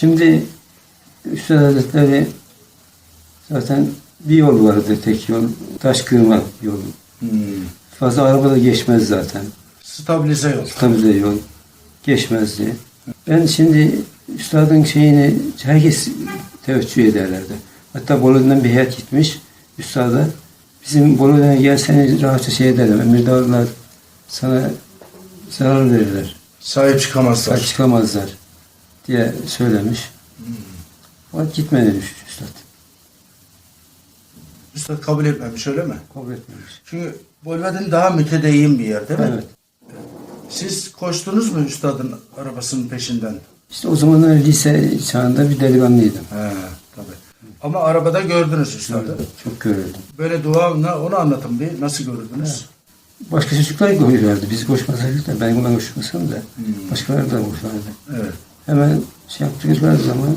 Şimdi Üstad Hazretleri zaten bir yol vardı tek yol. Taş kırma yolu. Hmm. Fazla araba da geçmez zaten. Stabilize yol. Tabii de yol geçmezdi. Ben şimdi üstadın şeyini herkes teveccüh ederlerdi. Hatta Bolu'dan bir heyet gitmiş üstada. Bizim Bolu'dan gelseniz rahatça şey ederler. Emir Dağlılar sana zarar verirler. Sahip çıkamazlar. Sahip çıkamazlar diye söylemiş. O gitmedi üstad. Üstad kabul etmemiş öyle mi? Kabul etmemiş. Çünkü Bolvedin daha mütedeyyin bir yer değil mi? Evet. Siz koştunuz mu üstadın arabasının peşinden? İşte o zamanlar lise çağında bir delikanlıydım. He tabii. Ama arabada gördünüz üstadı. Çok görüldüm. Böyle dua onu anlatın bir. Nasıl gördünüz? Başka çocuklar koşuyorlardı. Biz koşmasaydık da ben bundan koşmasam da başkaları da koşardı. Evet. Hemen şey yaptıkları zaman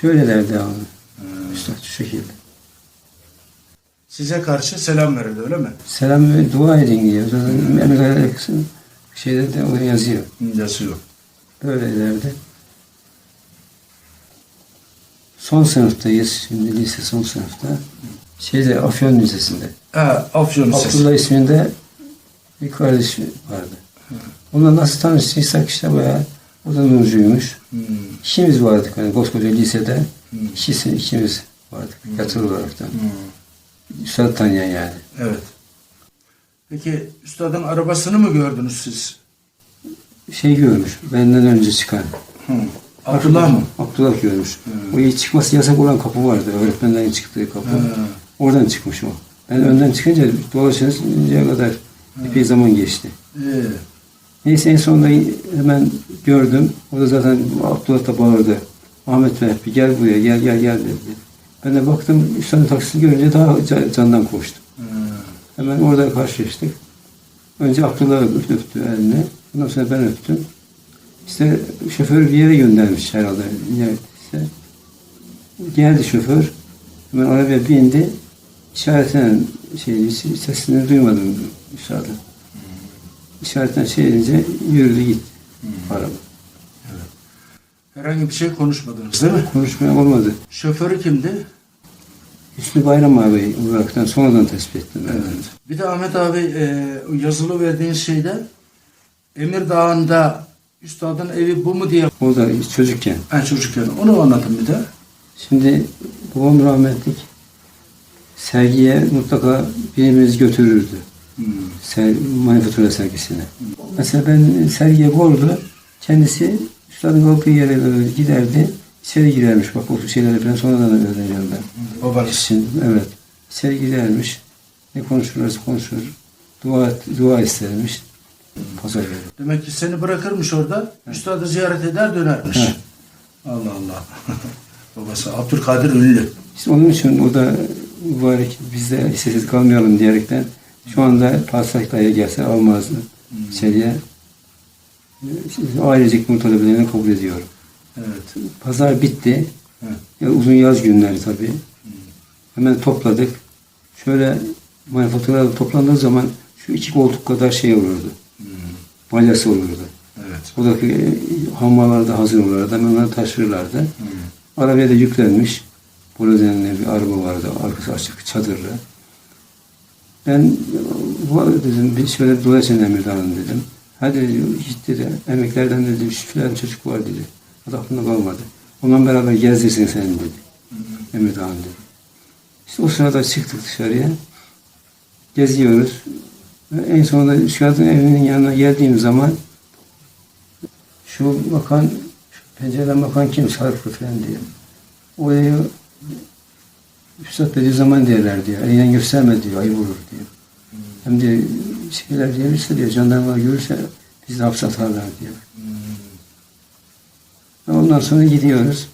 şöyle derdi abi. Üstad şu şekilde. Size karşı selam verildi öyle mi? Selam ve dua edin diye. Zaten Emir Aleyhisselam şeyde de oraya yazıyor. Hı, Yazıyor. Böyle derdi. Son sınıftayız. Şimdi lise son sınıfta. Şeyde Afyon Lisesi'nde. Ha, Afyon Lisesi. Abdullah isminde bir kardeş vardı. Onunla nasıl tanıştıysak işte bayağı o da Nurcuymuş. Hmm. İkimiz vardık hani koskoca lisede. İkisi, ikimiz vardık yatılı olarak da. Hmm. Üstad tanıyan yani. Evet. Peki üstadın arabasını mı gördünüz siz? Şey görmüş benden önce çıkan. Hı. Abdullah mı? Abdullah görmüş. O ilk çıkması yasak olan kapı vardı. Öğretmenlerin çıktığı kapı. Ha. Oradan çıkmış o. Ben önden çıkınca dolaşıncaya kadar epey zaman geçti. Ee, Neyse en sonunda hemen gördüm. O da zaten Abdullah da bağırdı. Ahmet Vehbi gel buraya gel gel gel dedi. Ben de baktım üç tane taksi görünce daha ca- candan koştum. ha. Hemen orada karşılaştık. Önce Abdullah öptü, öptü elini. Ondan sonra ben öptüm. İşte şoförü bir yere göndermiş herhalde. İşte. Geldi şoför. Hemen arabaya bindi. İşaretine şey, sesini duymadım dışarıda. İşaretten edince yürüdü gitti araba. Herhangi bir şey konuşmadınız değil mi? Konuşmaya olmadı. Şoförü kimdi? Hüsnü Bayram abi olaraktan sonradan tespit ettim. ben. Bir de Ahmet abi e, yazılı verdiğin şeyde Emir Dağı'nda üstadın evi bu mu diye O da çocukken. ben çocukken onu anlatın bir de. Şimdi babam rahmetlik sergiye mutlaka birimiz götürürdü. Ser, manifatura sergisine. Mesela ben sergiye koydu. Kendisi üstadın kalktığı yere böyle giderdi. İçeri girermiş. Bak o şeyleri ben sonradan öğreniyorum ben. Babanız. Için, evet. İçeri gidermiş. Ne konuşurlarsa konuşur. Dua, dua istermiş. Pazar günü. Demek ki seni bırakırmış orada. Üstadı ziyaret eder dönermiş. He. Allah Allah. Babası Abdülkadir Ünlü. İşte onun için o da mübarek biz de sessiz kalmayalım diyerekten şu anda Pasrak dayı gelse almazdı içeriye. Şimdi ailecek bunu talebelerini kabul ediyorum. Evet. Pazar bitti. Hı. Ya uzun yaz günleri tabii. Hemen topladık. Şöyle manifaturalar toplandığı zaman şu iki koltuk kadar şey olurdu. Balyası olurdu. Evet. Buradaki e, hammalar da hazır olurdu. Hemen onları taşırlardı. Arabaya da yüklenmiş. Burada bir araba vardı. Arkası açık, çadırlı. Ben bu dedim bir şöyle dolaşın Emirdağ'ın dedim. Hadi dedi, git. Emeklerden dedi şu filan çocuk var dedi. Da aklımda kalmadı. Onunla beraber gezdirsin sen dedi. Emirdağ'ın dedi. İşte o sırada çıktık dışarıya. Geziyoruz. En sonunda şu kadın evinin yanına geldiğim zaman şu bakan, şu pencereden bakan kim? Sarıklı falan diyor. Oraya Üstad dediği zaman derler diyor. Elinden gösterme diyor. Ayıp olur diyor. Hem de şeyler gelirse diyor. Jandarmalar görürse bizi hapse atarlar diyor. Ve Ondan sonra gidiyoruz.